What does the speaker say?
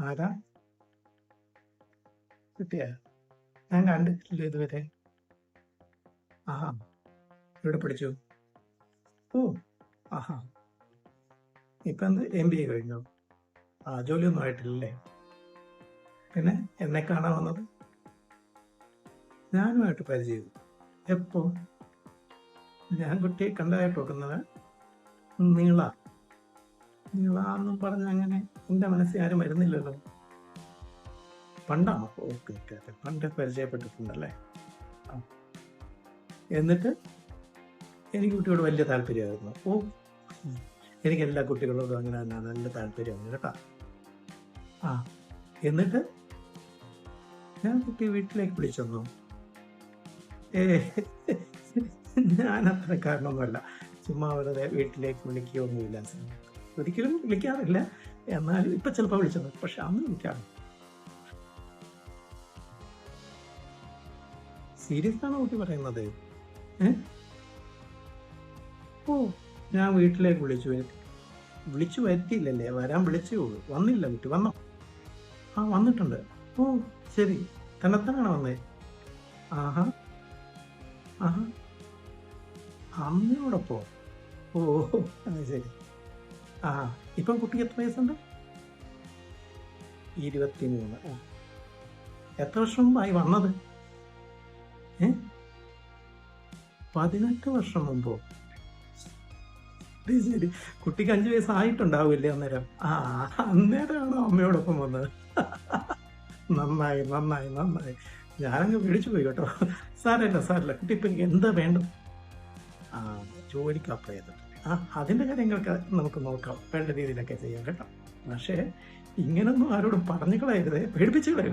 ആരാ? കിട്ടിയ? ഞാൻ കണ്ടിട്ടില്ല ഇതുവരെ. ആഹാ. ഇവിടെ പഠിച്ചു? ഓ ആഹാ. ഇപ്പൊ എന്ത്? എം ബി എ കഴിഞ്ഞു? ആ ജോലിയൊന്നും ആയിട്ടില്ലല്ലേ? പിന്നെ എന്നെ കാണാൻ വന്നത്? ഞാനുമായിട്ട് പരിചയം. എപ്പോ? ഞാൻ കുട്ടിയെ കണ്ടതായിട്ട് നോക്കുന്നത് നീള. നീള എന്നും പറഞ്ഞ അങ്ങനെ എന്റെ മനസ്സിൽ ആരും വരുന്നില്ലല്ലോ. പണ്ടാണോ ഓക്കെ ഓക്കെ ഓക്കെ. പണ്ട് പരിചയപ്പെട്ടിട്ടുണ്ടല്ലേ? എന്നിട്ട് എനിക്ക് കുട്ടിയോട് വലിയ താല്പര്യമായിരുന്നു. ഓ എനിക്ക് എല്ലാ കുട്ടികളോടും അങ്ങനെ തന്നെ നല്ല താല്പര്യമാണ് കേട്ടോ. ആ എന്നിട്ട് ഞാൻ കുട്ടി വീട്ടിലേക്ക് വിളിച്ചെന്നു. ഏ ഞാൻ അത്ര കാരണമൊന്നുമല്ല. ചുമ്മാ വെറുതെ വീട്ടിലേക്ക് വിളിക്കുകയൊന്നുമില്ല. ഒരിക്കലും വിളിക്കാറില്ല. എന്നാലും ഇപ്പം ചിലപ്പോൾ വിളിച്ചത് പക്ഷെ അന്ന് വിളിക്കാറ് സീരിയസ് ആണോ കുട്ടി പറയുന്നത്? ഓ ഞാൻ വീട്ടിലേക്ക് വിളിച്ചു വിളിച്ചു വരുത്തിയില്ലല്ലേ? വരാൻ വിളിച്ചേ ഉള്ളൂ. വന്നില്ല കുട്ടി. വന്നോ? ആ വന്നിട്ടുണ്ട്. ഓ ശരി. തന്നെത്താനാണ് വന്നേ? ആഹാ. ആഹാ. അമ്മയോടൊപ്പോ ഓ. അത് ശരി. ആ ഇപ്പം കുട്ടിക്ക് എത്ര വയസ്സുണ്ട്? ഇരുപത്തിമൂന്ന്. ആ. എത്ര വർഷം മുമ്പായി വന്നത്? ഏ? പതിനെട്ട് വർഷം മുമ്പോ? ശരി കുട്ടിക്ക് അഞ്ചു വയസ്സായിട്ടുണ്ടാവില്ലേ അന്നേരം? ആ അന്നേരമാണ് അമ്മയോടൊപ്പം വന്നത്? നന്നായി നന്നായി നന്നായി. ഞാനങ്ങ് പിടിച്ചു പോയി കേട്ടോ. സാരല്ല സാരല്ല കുട്ടി ഇപ്പം എന്താ വേണ്ടത്? ആ ജോലിക്ക് അപ്ലൈ ചെയ്തിട്ടുണ്ട് ആ അതിന്റെ കാര്യങ്ങളൊക്കെ നമുക്ക് നോക്കാം. വേണ്ട രീതിയിലൊക്കെ ചെയ്യാം കേട്ടോ. പക്ഷേ ഇങ്ങനൊന്നും ആരോടും പറഞ്ഞു കളയരുത് പേടിപ്പിച്ചു കളയരുത്